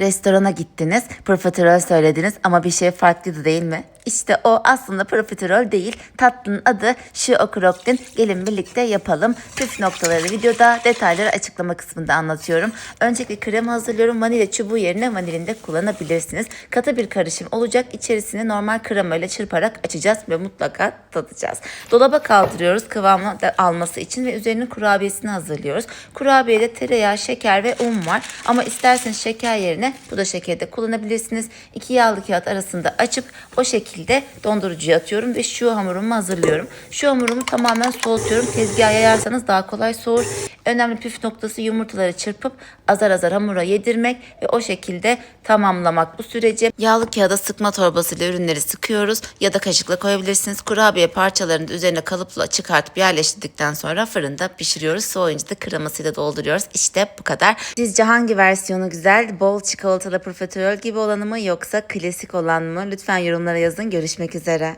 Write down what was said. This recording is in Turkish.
Restorana gittiniz, profiterol söylediniz ama bir şey farklıydı değil mi? İşte o aslında profiterol değil. Tatlının adı şu okroktin. Gelin birlikte yapalım. Püf noktaları videoda, detayları açıklama kısmında anlatıyorum. Öncelikle krema hazırlıyorum. Vanilya çubuğu yerine vanilin de kullanabilirsiniz. Katı bir karışım olacak. İçerisini normal krema ile çırparak açacağız ve mutlaka tadacağız. Dolaba kaldırıyoruz kıvamı da alması için ve üzerine kurabiyesini hazırlıyoruz. Kurabiyede tereyağı, şeker ve un var. Ama isterseniz şeker yerine bu da şekeri de kullanabilirsiniz. İki yağlı kağıt arasında açıp o şekilde dondurucuya atıyorum ve şu hamurumu hazırlıyorum. Şu hamurumu tamamen soğutuyorum. Tezgaha yayarsanız daha kolay soğur. Önemli püf noktası yumurtaları çırpıp azar azar hamura yedirmek ve o şekilde tamamlamak bu süreci. Yağlı kağıda sıkma torbasıyla ürünleri sıkıyoruz ya da kaşıkla koyabilirsiniz. Kurabiye parçalarını üzerine kalıpla çıkartıp yerleştirdikten sonra fırında pişiriyoruz. Soğuyunca da kremasıyla dolduruyoruz. İşte bu kadar. Sizce hangi versiyonu güzel? Bol çikolatalı profiterol gibi olanı mı yoksa klasik olan mı? Lütfen yorumlara yazın. Görüşmek üzere.